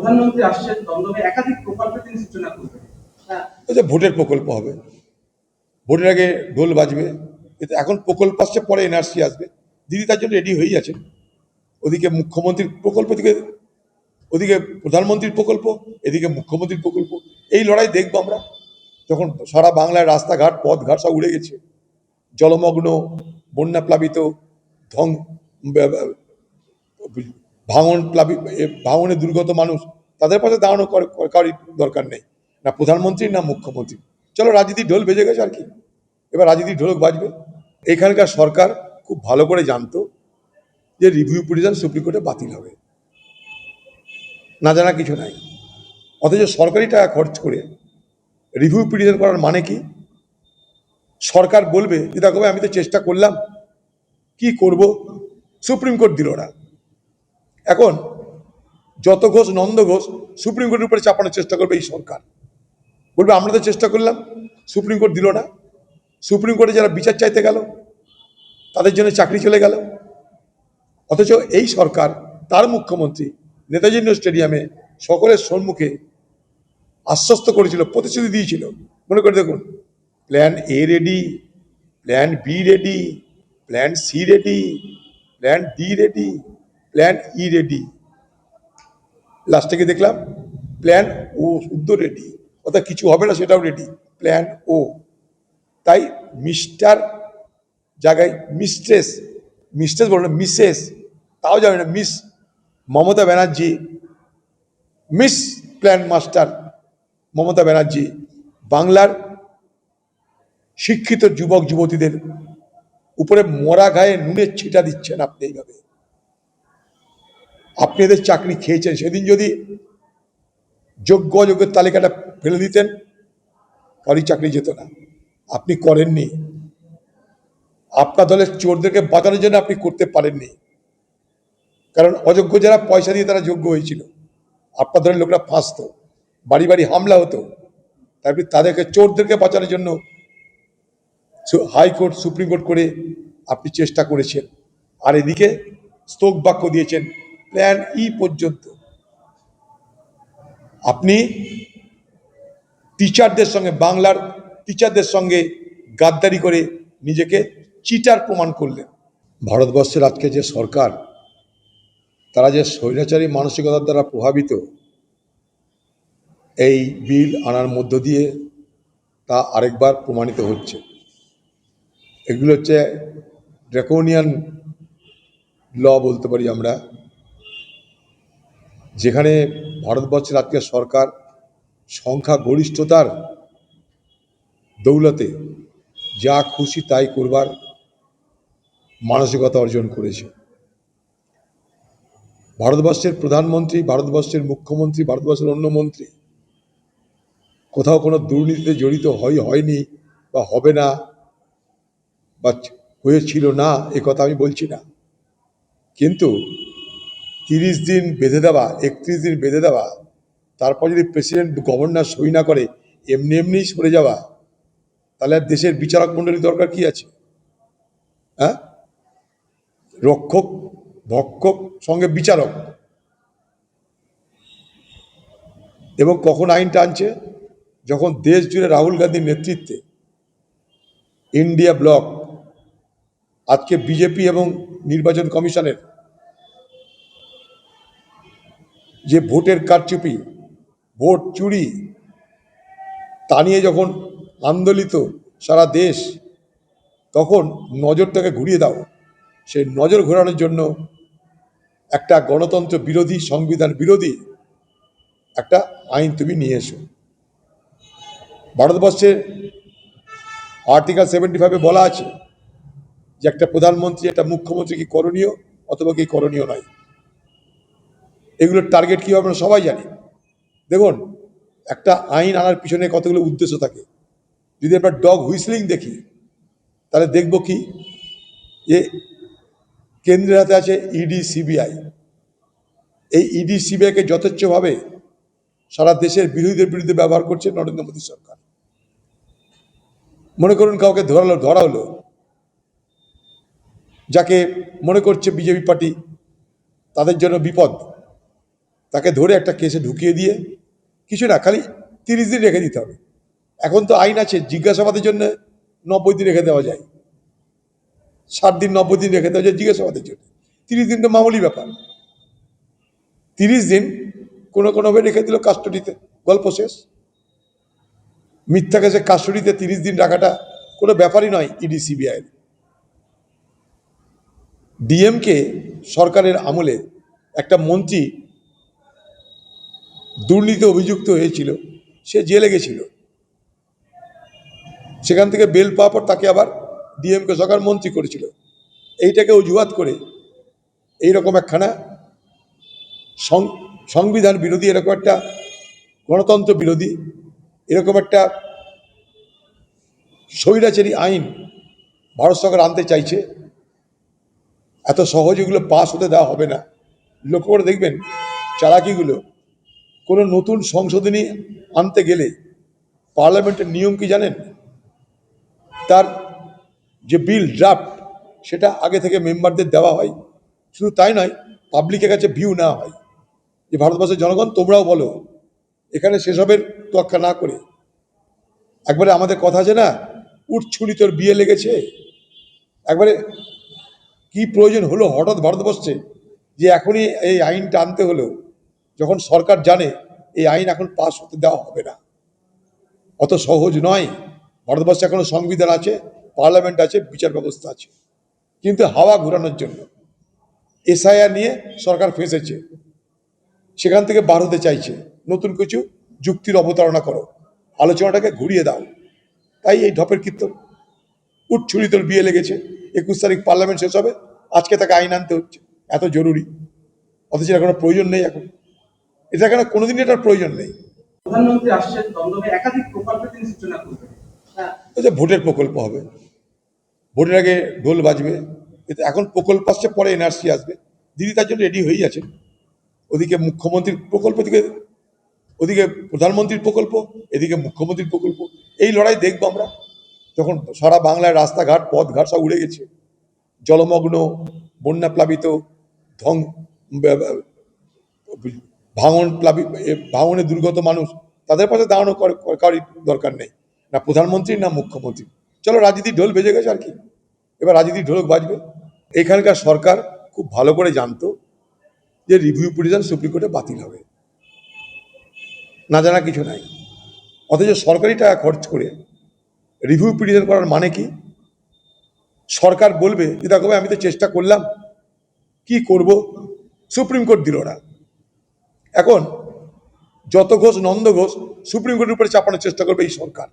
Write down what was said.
প্রধানমন্ত্রী আসছেন দমদমে একাধিক প্রকল্পের তিনি সূচনা করবেন। হ্যাঁ। যে ভোটের প্রকল্প হবে ভোটের আগে ঢোল বাজবে এতে এখন প্রকল্প আসছে পরে এনআরসি আসবে। দিদি তার জন্য রেডি হয়েই আছেন। ওদিকে মুখ্যমন্ত্রীর প্রকল্প দিকে ওদিকে প্রধানমন্ত্রীর প্রকল্প এদিকে মুখ্যমন্ত্রীর প্রকল্প। এই লড়াই দেখব আমরা। যখন সারা বাংলায় রাস্তাঘাট পথঘাট সব উড়ে গেছে জলমগ্ন বন্যা প্লাবিত ব- ভাঙন প্লাবি এ, ভাঙনে দুর্গত মানুষ তাদের পাশে দাঁড়ানো কর- কর- কারোর দরকার নেই। না প্রধানমন্ত্রী না মুখ্যমন্ত্রী। চলো রাজনীতি ঢোল বেজে গেছে আর কি। এবার রাজনীতি ঢোলক বাজবে। এখানকার সরকার খুব ভালো করে জানতো যে রিভিউ পিটিশন সুপ্রিম কোর্টে বাতিল হবে। না জানা কিছু নাই। অথচ সরকারি টাকা খরচ করে রিভিউ পিটিশন করার মানে কি? সরকার বলবে যে দেখো আমি তো চেষ্টা করলাম। কি করব? সুপ্রিম কোর্ট দিল না। এখন যত ঘোষ নন্দ ঘোষ সুপ্রিম কোর্টের উপরে চাপানোর চেষ্টা করবে এই সরকার। বলবে, আমরা তো চেষ্টা করলাম, সুপ্রিম কোর্ট দিল না। সুপ্রিম কোর্টে যারা বিচার চাইতে গেল, তাদের জন্য চাকরি চলে গেল। অথচ এই সরকার, তার মুখ্যমন্ত্রী নেতাজি স্টেডিয়ামে সকলের সম্মুখে আশ্বস্ত করেছিল, প্রতিশ্রুতি দিয়েছিল। মনে করে দেখুন plan A ready plan B ready plan C ready plan D ready plan E ready লাস্টে গিয়ে দেখলাম প্ল্যান ও শুদ্ধ রেডি অর্থাৎ কিছু হবে না, সেটাও রেডি প্ল্যান ও তাই মিস্টার জায়গায় মিস্ট্রেস মিস্ট্রেস বলো না মিসেস তাও যাবে না miss Mamata Banerjee miss plan master Mamata Banerjee, বাংলার শিক্ষিত যুবক, যুবতীদের উপরে মরা গায়ে নুনের ছিটা দিচ্ছেন আপনি এইভাবে। আপনি এদের চাকরি খেয়েছেন, সেদিন যদি যোগ্য অযোগ্যের তালিকাটা ফেলে দিতেন কারোর চাকরি যেত না। আপনি করেননি। আপনার দলের চোরদেরকে বাঁচানোর জন্য আপনি করতে পারেননি। কারণ অযোগ্য যারা, পয়সা দিয়ে তারা যোগ্য হয়েছিল। আপনার দলের লোকরা ফাঁসত, বাড়ি বাড়ি হামলা হতো। তারপরে তাদেরকে, চোরদেরকে বাঁচানোর জন্য হাইকোর্ট, সুপ্রিম কোর্ট করে আপনি চেষ্টা করেছেন। আর এদিকে স্তোক বাক্য দিয়েছেন প্ল্যান ই পর্যন্ত। আপনি টিচারদের সঙ্গে, বাংলার টিচারদের সঙ্গে গাদ্দারি করে নিজেকে চিটার প্রমাণ করলেন। ভারতবর্ষের আজকে যে সরকার, তারা যে স্বৈরাচারী মানসিকতার দ্বারা প্রভাবিত, এই বিল আনার মধ্য দিয়ে তা আরেকবার প্রমাণিত হচ্ছে। এগুলো হচ্ছে ড্রেকোনিয়ান ল বলতে পারি আমরা। যেখানে ভারতবর্ষের আজকে সরকার সংখ্যা গরিষ্ঠতার দৌলতে যা খুশি তাই করবার মানসিকতা অর্জন করেছে। ভারতবর্ষের প্রধানমন্ত্রী, ভারতবর্ষের মুখ্যমন্ত্রী, ভারতবর্ষের অন্য মন্ত্রী কোথাও কোনো দুর্নীতিতে জড়িত হয় হয়নি বা হবে না বা হয়েছিল না, এ কথা আমি বলছি না। কিন্তু তিরিশ দিন বেঁধে দেওয়া, একত্রিশ দিন বেঁধে দেওয়া, তারপর যদি প্রেসিডেন্ট গভর্নর সই না করে, এমনি এমনিই সরে যাওয়া, তাহলে আর দেশের বিচারক মণ্ডলীর দরকার কি আছে? হ্যাঁ? রক্ষক, ভক্ষক, সঙ্গে বিচারক। এবং কখন আইনটা আনছে যখন দেশ জুড়ে রাহুল গান্ধীর নেতৃত্বে ইন্ডিয়া ব্লক, আজকে বিজেপি এবং নির্বাচন কমিশনের যে ভোটের কারচুপি, ভোট চুরি, তা নিয়ে যখন আন্দোলিত সারা দেশ, তখন নজরটাকে ঘুরিয়ে দাও। সেই নজর ঘোরানোর জন্য একটা গণতন্ত্র বিরোধী, সংবিধান বিরোধী একটা আইন তুমি নিয়ে এসো। ভারতবর্ষের আর্টিকেল সেভেন্টি ফাইভে বলা আছে যে একটা প্রধানমন্ত্রী, একটা মুখ্যমন্ত্রী কি করণীয় অথবা কি করণীয় নয়। এগুলোর টার্গেট কী হবে আমরা সবাই জানি। দেখুন, একটা আইন আনার পিছনে কতগুলো উদ্দেশ্য থাকে। যদি আমরা ডগ হুইসলিং দেখি, তাহলে দেখব কি? যে কেন্দ্রের হাতে আছে ইডি সিবিআই এই ইডি সিবিআইকে যথেচ্ছভাবে সারা দেশের বিরোধীদের বিরুদ্ধে ব্যবহার করছে নরেন্দ্র মোদী সরকার। মনে করুন কাউকে ধরালো, ধরা হলো। যাকে মনে করছে বিজেপি পার্টি, তাদের জন্য বিপদ। তাকে ধরে একটা কেসে ঢুকিয়ে দিয়ে কিছু না, খালি তিরিশ দিন রেখে দিতে হবে। এখন তো আইন আছে, জিজ্ঞাসাবাদের জন্য নব্বই দিন রেখে দেওয়া যায়। ষাট দিন, নব্বই দিন রেখে দেওয়া যায় জিজ্ঞাসাবাদের জন্য। তিরিশ দিন তো মামুলি ব্যাপার। তিরিশ দিন কোনো কোনোভাবে রেখে দিল কাস্টডিতে গল্প শেষ। মিথ্যা কেসে কাস্টডিতে তিরিশ দিন রাখাটা কোনো ব্যাপারই নয় ইডি সিবিআই ডিএমকে সরকারের আমলে একটা মন্ত্রী দুর্নীতি অভিযুক্ত হয়েছিল, সে জেলে গেছিল। সেখান থেকে বেল পাওয়ার পর তাকে আবার ডিএমকে সরকার মন্ত্রী করেছিল। এইটাকে অজুহাত করে এইরকম একখানা সং- সংবিধান বিরোধী এরকম একটা গণতন্ত্র বিরোধী এরকম একটা স্বৈরাচারী আইন ভারত সরকার আনতে চাইছে। এত সহজ এগুলো পাস হতে দেওয়া হবে না। লক্ষ্য করে দেখবেন, চালাকিগুলো কোনো নতুন সংশোধনী আনতে গেলে পার্লামেন্টের নিয়ম কি জানেন? তার যে বিল ড্রাফট, সেটা আগে থেকে মেম্বারদের দেওয়া হয়। শুধু তাই নয় পাবলিকের কাছে ভিউ নেওয়া হয়। যে ভারতবর্ষের জনগণ, তোমরাও বলো, এখানে সেসবের তোয়াক্কা না করে। একবারে আমাদের কথা আছে না উঠছুরি তোর বিয়ে লেগেছে। একবারে কি প্রয়োজন হলো হঠাৎ ভারতবর্ষে যে এখনই এই আইনটা আনতে হলো? যখন সরকার জানে এই আইন এখন পাস হতে দেওয়া হবে না, অত সহজ নয়। ভারতবর্ষে এখনও সংবিধান আছে, পার্লামেন্ট আছে, বিচার ব্যবস্থা আছে। কিন্তু হাওয়া ঘোরানোর জন্য, এসআইআর নিয়ে সরকার ফেঁসেছে। সেখান থেকে বার হতে চাইছে। নতুন কিছু যুক্তির অবতারণা করো, আলোচনাটাকে ঘুরিয়ে দাও। তাই এই ঢপের কীর্তন উঠ তোর বিয়ে লেগেছে। একুশ তারিখ পার্লামেন্ট শেষ হবে, আজকে তাকে আইন আনতে হচ্ছে, এত জরুরি। অথচ এর কোনো প্রয়োজন নেই এখন। এটা কেন কোনোদিনই এটার প্রয়োজন নেই। প্রধানমন্ত্রী আসছেন দমদমে একাধিক প্রকল্পে তিনি সূচনা করবেন। হ্যাঁ। যে ভোটের প্রকল্প হবে ভোটের আগে ঢোল বাজবে কিন্তু এখন প্রকল্প আসছে পরে এনআরসি আসবে। দিদি তার জন্য রেডি হয়েই আছেন। ওদিকে মুখ্যমন্ত্রীর প্রকল্প দিকে ওদিকে প্রধানমন্ত্রীর প্রকল্প এদিকে মুখ্যমন্ত্রীর প্রকল্প। এই লড়াই দেখব আমরা। যখন সারা বাংলায় রাস্তাঘাট পথঘাট সব উড়ে গেছে জলমগ্ন বন্যা প্লাবিত ধং ভাঙন প্লাবি ভাঙনে দুর্গত মানুষ, তাদের পাশে দাঁড়ানো কর- কারোর দরকার নেই। না প্রধানমন্ত্রী, না মুখ্যমন্ত্রী। চলো রাজনীতির ঢোল বেজে গেছে আর কি। এবার রাজনীতির ঢোলক বাজবে। এখানকার সরকার খুব ভালো করে জানতো যে রিভিউ পিটিশন সুপ্রিম কোর্টে বাতিল হবে। না জানা কিছু নাই। অথচ সরকারি টাকা খরচ করে রিভিউ পিটিশন করার মানে কি? সরকার বলবে যে দেখো আমি তো চেষ্টা করলাম। কি করব? সুপ্রিম কোর্ট দিল না। এখন যত ঘোষ নন্দ ঘোষ সুপ্রিম কোর্টের উপরে চাপানোর চেষ্টা করবে এই সরকার।